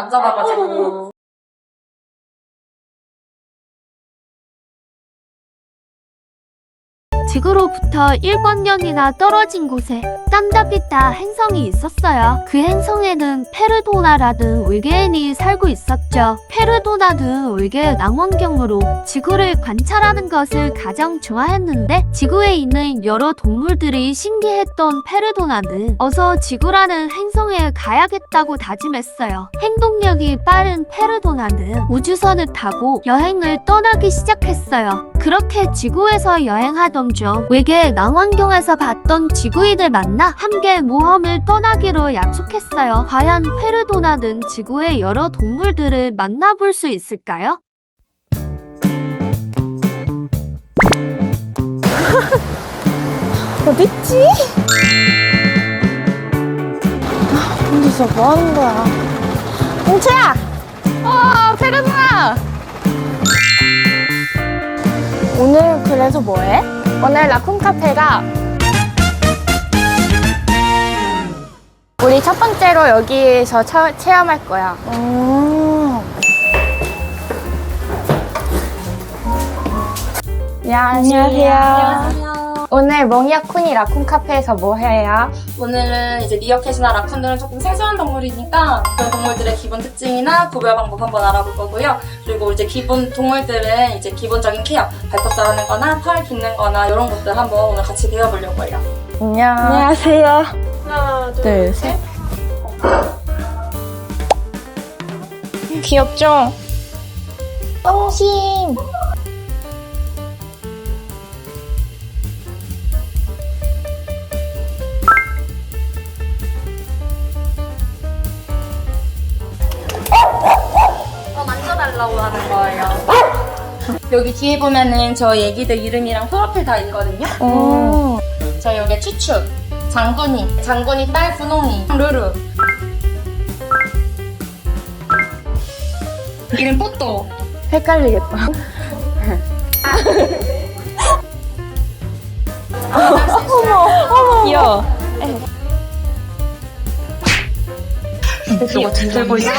안 잡아가지고. 지구로부터 1권 년이나 떨어진 곳에 땀다피타 행성이 있었어요. 그 행성에는 페르도나라는 외계인이 살고 있었죠. 페르도나는 외계 망원경으로 지구를 관찰하는 것을 가장 좋아했는데 지구에 있는 여러 동물들이 신기했던 페르도나는 어서 지구라는 행성에 가야겠다고 다짐했어요. 행동력이 빠른 페르도나는 우주선을 타고 여행을 떠나기 시작했어요. 그렇게 지구에서 여행하던 중 외계 망원경에서 봤던 지구인을 만나 함께 모험을 떠나기로 약속했어요. 과연 페르도나는 지구의 여러 동물들을 만나볼 수 있을까요? 어딨지? 아, 혼자서 뭐 하는 거야? 홍채야! 아, 페르누나! 오늘 그래서 뭐 해? 오늘 라쿤 카페가 우리 첫 번째로 여기에서 처- 체험할 거야. 음. 야, 안녕하세요. 오늘 멍이야쿤이 라쿤 카페에서 뭐 해요? 오늘은 이제 미어캣이나 라쿤들은 조금 생소한 동물이니까 그런 동물들의 기본 특징이나 구별 방법 한번 알아볼 거고요. 그리고 이제 기본 동물들은 이제 기본적인 케어, 발톱 자르는 거나 털 깁는 거나 이런 것들 한번 오늘 같이 배워보려고 해요. 안녕. 안녕하세요. 하나, 둘, 둘, 셋. 귀엽죠? 똥심. 하는 거예요. 여기 뒤에 보면은 저희 애기들 이름이랑 프로필 다 있거든요. 음. 저 여기 추추, 장군이, 장군이 딸 분홍이, 루루. 이름 뽀또. 헷갈리겠다. 귀여워. 이거 들고 있어.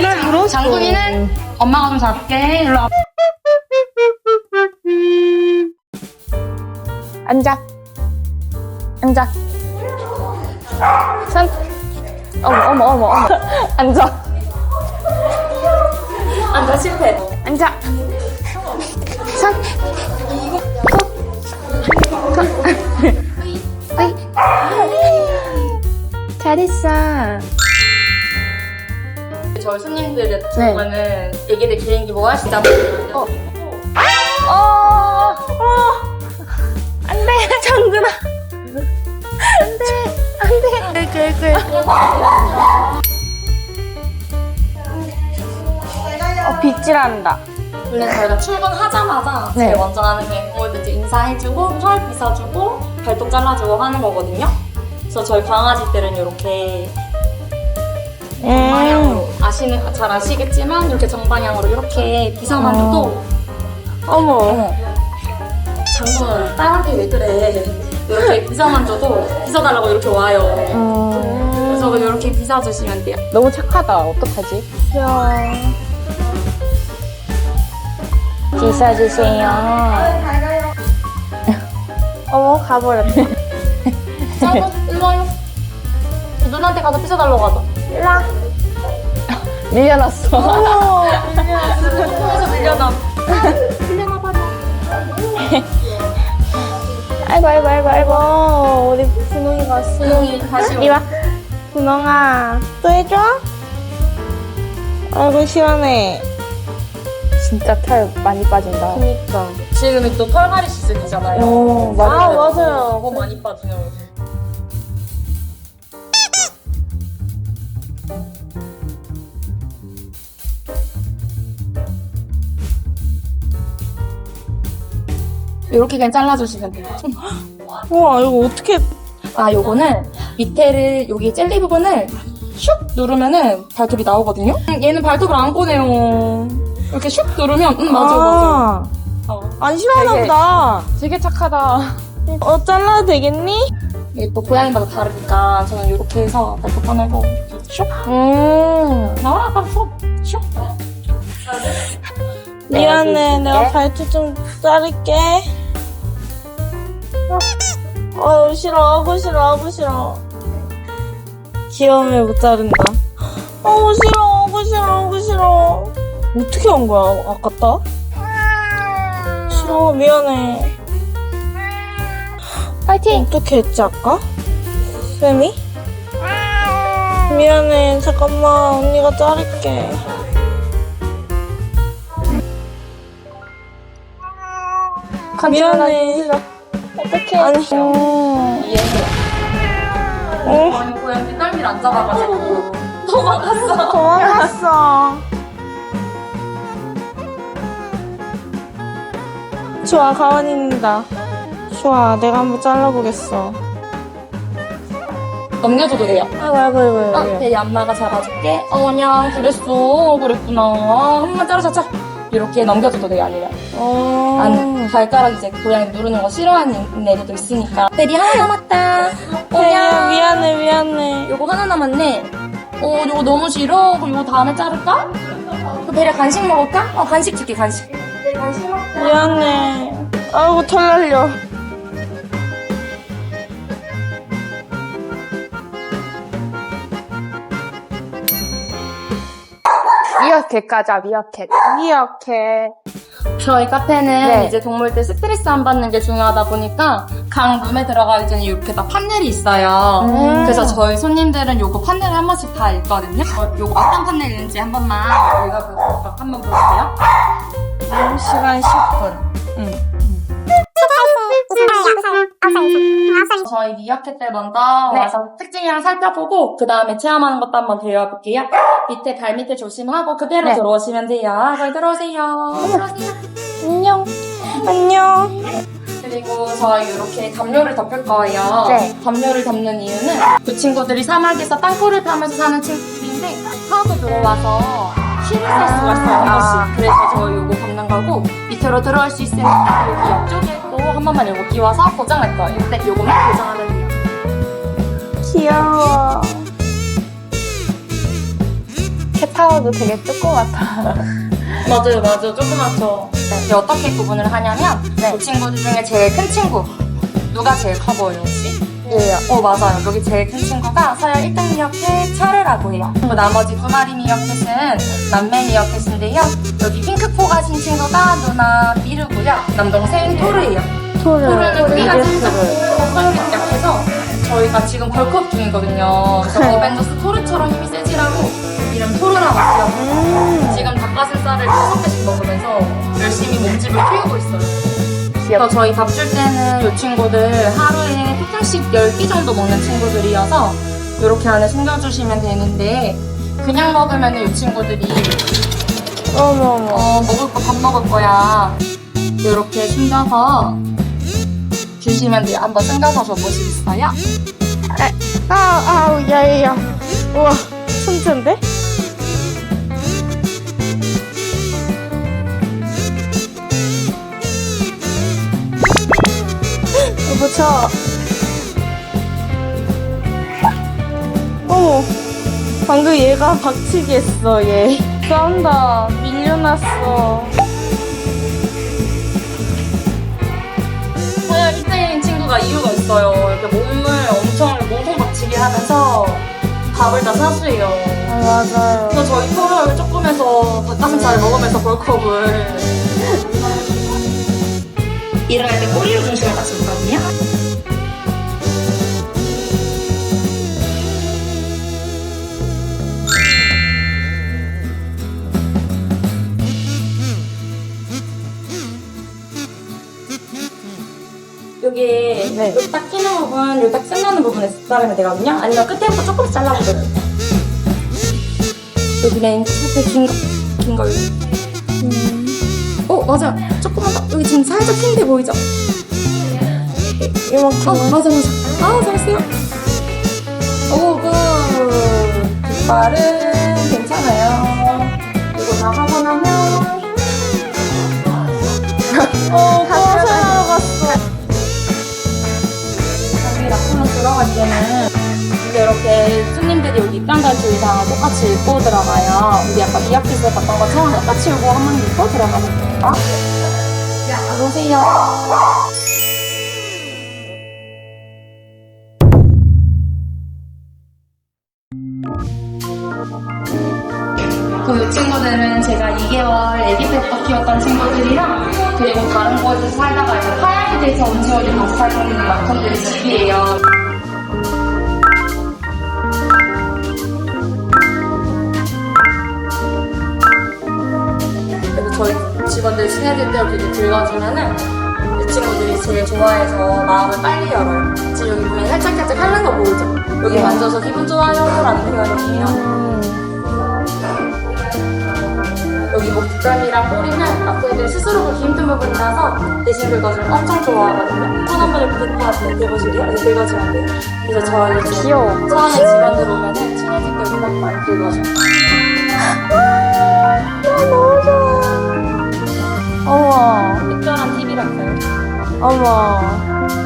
날 물었어. 장군이는 엄마가 좀 잡게. 일로 와. 앉아. 앉아. 손. 어머, 어머, 어머, 어머. 앉아. 앉아 실패. 앉아. 손. 잘했어. 저희 손님들 네. 보면은 애기들 개인기 뭐 하시다. 어. 어, 어. 안 돼, 정근아. 안 돼, 안 돼. 그래, 그래. 어, 빗질한다. 원래 저희가 출근하자마자 네. 제일 먼저 하는 게 이제 인사해주고 털 빗어주고 발톱 잘라주고 하는 거거든요. 그래서 저희 강아지들은 이렇게 정방향으로 아시는 잘 아시겠지만 이렇게 정방향으로 이렇게 빗어만 줘도 어머. 장군 딸한테 왜 그래 이렇게 빗어만 줘도 빗어달라고 이렇게 와요. 음. 그래서 이렇게 빗어주시면 돼요. 너무 착하다. 어떡하지? 귀여워. 빗어주세요. 어머, 가버렸다. 장군 일로 와요. 누나한테 가서 빗어달라고 하자. 일라. 밀려났어. 그래서 밀려나. 아이고, 아이고, 아이고, 아이고. 우리 분홍이가 왔어. 분홍이 다시 이리 와. 분홍아, 또 해줘? 아이고, 시원해. 진짜 털 많이 빠진다. 그니까. 지금이 또 털갈이 시즌이잖아요. 오, 맞아요. 아, 맞아요. 너무 많이 빠져요. 이렇게 그냥 잘라주시면 돼요. 우와, 이거 어떻게. 아, 요거는 밑에를, 여기 젤리 부분을 슉 누르면은 발톱이 나오거든요? 음, 얘는 발톱을 안 꺼내요. 이렇게 슉 누르면, 응, 맞아, 맞아. 어. 안 싫어하나 되게- 보다. 되게 착하다. 어, 잘라도 되겠니? 이게 또 고양이마다 다르니까 저는 이렇게 해서 발톱 꺼내고 음. 나와, 빨리 쏙. 슉. 미안해, 내가 발톱 좀 자를게. 어, 어, 싫어, 하고 싫어, 하고 싫어. 귀여움에 못 자른다. 하고 싫어, 하고 싫어, 하고 싫어. 어떻게 한 거야, 아깝다? 싫어, 미안해. 파이팅! 어떻게 했지, 아까? 쌤이? 미안해, 잠깐만, 언니가 자를게. 미안해. 어떡해. 아니, 이해해. 어, 아니, 고양이 딸미를 안 잡아가지고. 도망갔어. 도망갔어. 좋아, 가만히 있는다. 좋아, 내가 한번 잘라보겠어. 넘겨줘도 돼요. 아이고, 아이고, 아이고, 어, 아이고. 대리 엄마가 잡아줄게. 어, 그냥 그랬어. 그랬구나. 아, 한번 자르자. 이렇게 넘겨줘도 돼요, 아니면. 어, 안, 발가락 이제 고양이 누르는 거 싫어하는 애들도 있으니까. 대리 하나 남았다. 태희야, 오냐. 미안해, 미안해. 요거 하나 남았네. 어, 요거 너무 싫어. 그럼 요거 다음에 자를까? 그 배려 간식 먹을까? 어, 간식 줄게, 간식. 네, 간식 먹자. 미안해. 아이고, 털 날려. 미어캣 가자, 미어캣. 미역해. 저희 카페는 네. 이제 동물들 스트레스 안 받는 게 중요하다 보니까 강 룸에 들어가기 전에 이렇게 다 판넬이 있어요. 음. 그래서 저희 손님들은 요거 판넬을 한 번씩 다 읽거든요. 어, 요거 어떤 판넬인지 한 번만 읽어볼게요. 한번 보세요. 시간 10분. 저희 미어캣 때 먼저 네. 와서 특징이랑 살펴보고 그 다음에 체험하는 것도 한번 배워볼게요. 밑에 발 밑에 조심하고 그대로 네. 들어오시면 돼요. 저희 들어오세요. 들어오세요. 안녕. 안녕. 그리고 저희 이렇게 담요를 덮을 거예요. 네. 담요를 덮는 이유는 그 친구들이 사막에서 땅굴을 파면서 사는 친구들인데 하도 들어와서 힘을 쓸 수가 있어요, 한 아. 번씩. 그래서 저희 요거 덮는 거고 밑으로 들어올 수 있으니까 여기 옆쪽에 또한 번만 요거 끼워서 고정할 거예요. 네, 요거만 고정하면 돼요. 귀여워. 캣타워도 되게 조그맣다. 맞아요, 맞아요. 조그맣죠. 네. 어떻게 구분을 하냐면 네. 그 친구들 중에 제일 큰 친구 누가 제일 커 보여요, 혹시? 예요. 어 맞아요. 여기 제일 큰 친구가 서열 1등 미어캣 차르라고 해요. 그 나머지 두 마리 미어캣은 남매 미어캣인데요. 여기 핑크코 가진 친구가 누나 미르고요. 남동생 토르예요. 크기가 이제스를. 작고 성격이 약해서 저희가 지금 벌크업 중이거든요. 그래서 어벤져스 토르처럼 힘이 세지라고 이름 토르라고 지었고 지금 닭가슴살을 다섯 개씩 먹으면서 열심히 몸집을 키우고 있어요. 그래서 저희 밥 줄 때는 이 친구들 하루에 조금씩 10끼 정도 먹는 친구들이어서 이렇게 안에 숨겨주시면 되는데 그냥 먹으면 이 친구들이 어머머. 어, 먹을 거 밥 먹을 거야 이렇게 숨겨서 주시면 돼요. 한번 숨겨서 줘보시겠어요? 아, 아우, 야 야 야. 우와, 천천데? 여보, 저. 어머, 방금 얘가 박치기 했어, 얘. 싸운다. 밀려났어. 1등인 친구가 이유가 있어요. 이렇게 몸을 엄청 몸통 박치기 하면서 밥을 다 사수해요. 아, 맞아요. 그래서 저희 토요일 조금 해서 닭가슴살 먹으면서 벌크업을 일어날 때 꼬리로 중심을 같이 먹거든요. 부분, 여기 딱 끝나는 부분에 자르면 되거든요. 아니면 끝에부터 조금씩 잘라도 돼요. 여기 맨 끝에 긴, 거- 긴 걸로. 어, 맞아. 조금만 더. 여기 지금 살짝 흰게 보이죠? 이만큼. 어, 맞아, 맞아. 아, 잘했어요. 오, 굿. 뒷발은 괜찮아요. 이거 다 하고 나면. 어, 때는 근데 이렇게 손님들이 여기 입장자 주의사항을 똑같이 읽고 들어가요. 우리 아까 미약기스에 봤던 것처럼 똑같이 읽고 한번 읽고 들어가면 돼요. 들어오세요. 그 친구들은 제가 2개월 아기 때부터 키웠던 친구들이랑 그리고 다른 곳에서 살다가 이제 하얀이 돼서 온 친구들이 같이 살고 있는 라쿤들의 집이에요. 저희 직원들 친해질 때 이렇게 긁어주면은 이 친구들이 제일 좋아해서 마음을 빨리 열어요. 지금 여기 보면 살짝살짝 하는 거 보이죠? 여기 만져서 기분 좋아요 라는 표현이에요. 여기 목덜미랑 꼬리는 아쿠이들 스스로 긁기 힘든 부분이라서 대신 긁어주면 엄청 좋아하거든요. 손 한번 이렇게 대파한테 대보실래요? 이렇게 긁어주면 돼요. 그래서 저희 이제 귀여워. 처음에 직원들 오면은 친해질 때 여기 딱 많이 긁어줘요. 어머, 특별한 팁이랄까요? 어머.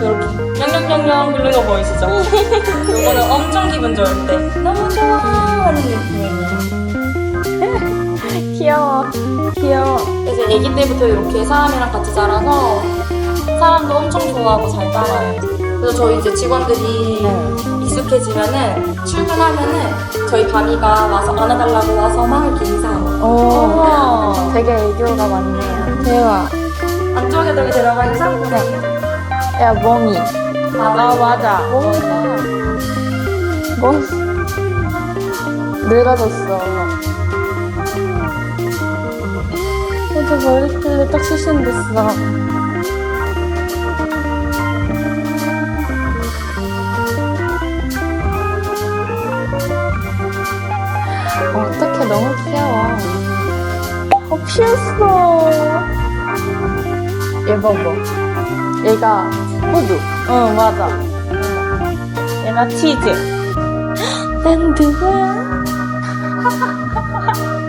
이렇게 영영영영 긁는 거 보이시죠? 이거는 엄청 기분 좋을 때 너무 좋아 하는 느낌이에요. 귀여워. 귀여워. 그래서 아기 때부터 이렇게 사람이랑 같이 자라서 사람도 엄청 좋아하고 잘 따라요. 그래서 저희 이제 직원들이 익숙해지면은 출근하면은 저희 밤이가 와서 안아달라고 와서 막 이렇게 인사하고 오, 되게 애교가 많네요. 대박. 안쪽에 되게 들어가 있는 상태. 야, 멍이. 아, 맞아. 멍이다. 멍. 늘어졌어. 어제 머리띠를 딱 수신됐어. 어떡해, 너무 귀여워. 어, 피었어. 얘 봐봐. 얘가 호두. 응, 맞아. 얘가 치즈. 난 누구야?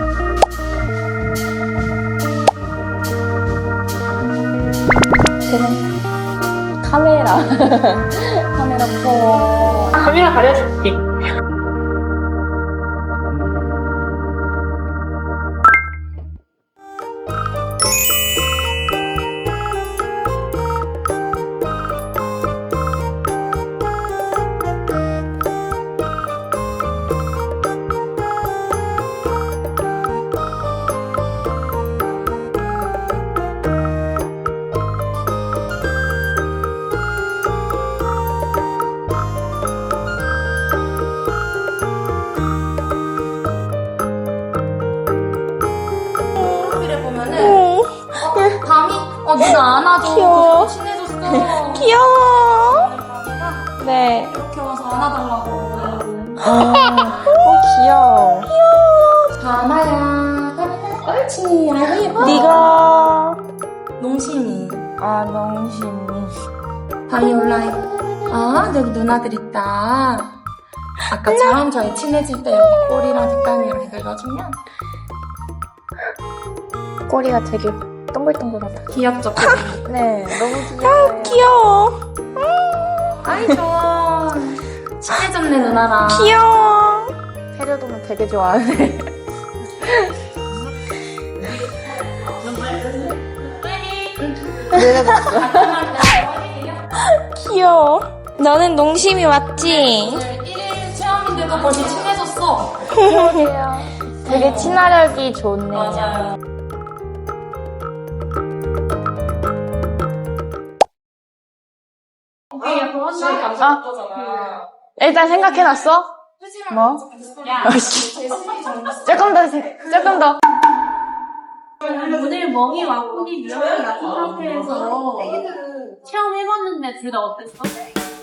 그럼 카메라. 카메라 포. 카메라 가려줄게. 안아줘. 귀여워. 그래서 친해졌어. 귀여워. 네. 이렇게 와서 안아달라고. 어, 귀여워. 밤아야 옳지 아주 예뻐. 네가 농심이 아 농심이 밤이 올라해. 아 여기 누나들 있다. 아까처럼 저희 친해질 때 이렇게 꼬리랑 이렇게 긁어주면 꼬리가 되게 동글동글하다. 귀엽죠? 네, 너무 귀여워요. 귀여워. 아이 좋아. 친해졌네 누나랑. 귀여워. 페르도는 되게 좋아하네. 귀여워. 너는 농심이 맞지? 1일 체험인데도 벌써 친해졌어. 되게 친화력이 좋네요. 맞아요. 아, 일단 생각해놨어? 뭐? 조금 더, 생- 조금 더. 오늘 멍이 와꾸니 미역이 같은 카페에서 체험해봤는데 둘 다 어땠어?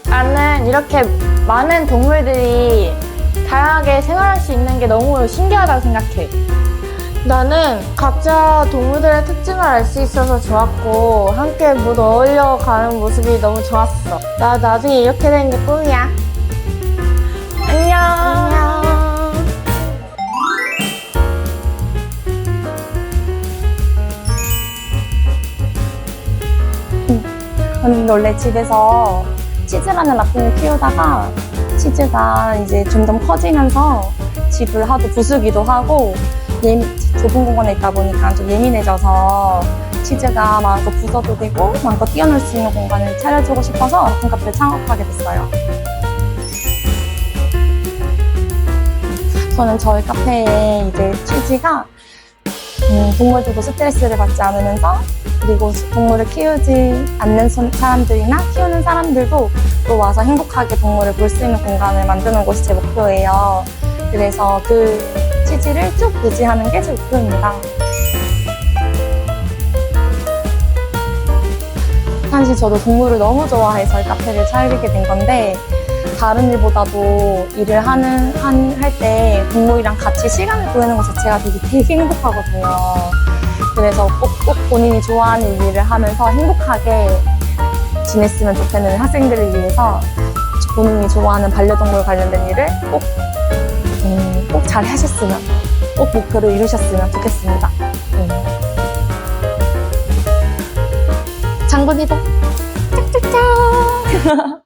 나는 이렇게 많은 동물들이 다양하게 생활할 수 있는 게 너무 신기하다고 생각해. 나는 각자 동물들의 특징을 알 수 있어서 좋았고, 함께 모두 어울려 가는 모습이 너무 좋았어. 나 나중에 이렇게 되는 게 꿈이야. 안녕. 안녕. 언니 원래 집에서 치즈라는 라쿤을 키우다가 치즈가 이제 점점 커지면서 집을 하도 부수기도 하고 좁은 공간에 있다 보니까 좀 예민해져서 치즈가 마음껏 부숴도 되고 마음껏 뛰어놀 수 있는 공간을 차려주고 싶어서 라쿤 카페를 창업하게 됐어요. 저는 저희 카페에 이제 취지가 음, 동물들도 스트레스를 받지 않으면서 그리고 동물을 키우지 않는 손- 사람들이나 키우는 사람들도 또 와서 행복하게 동물을 볼 수 있는 공간을 만드는 곳이 제 목표예요. 그래서 그 취지를 쭉 유지하는 게 제 목표입니다. 사실 저도 동물을 너무 좋아해서 이 카페를 차리게 된 건데 다른 일보다도 일을 하는 할 때 동물이랑 같이 시간을 보내는 것 자체가 되게, 되게 행복하거든요. 그래서 꼭, 꼭 본인이 좋아하는 일을 하면서 행복하게 지냈으면 좋겠는 학생들을 위해서 본인이 좋아하는 반려동물 관련된 일을 꼭, 음, 꼭 잘 하셨으면, 꼭 목표를 이루셨으면 좋겠습니다. 네. 장군이도 짝짝짝!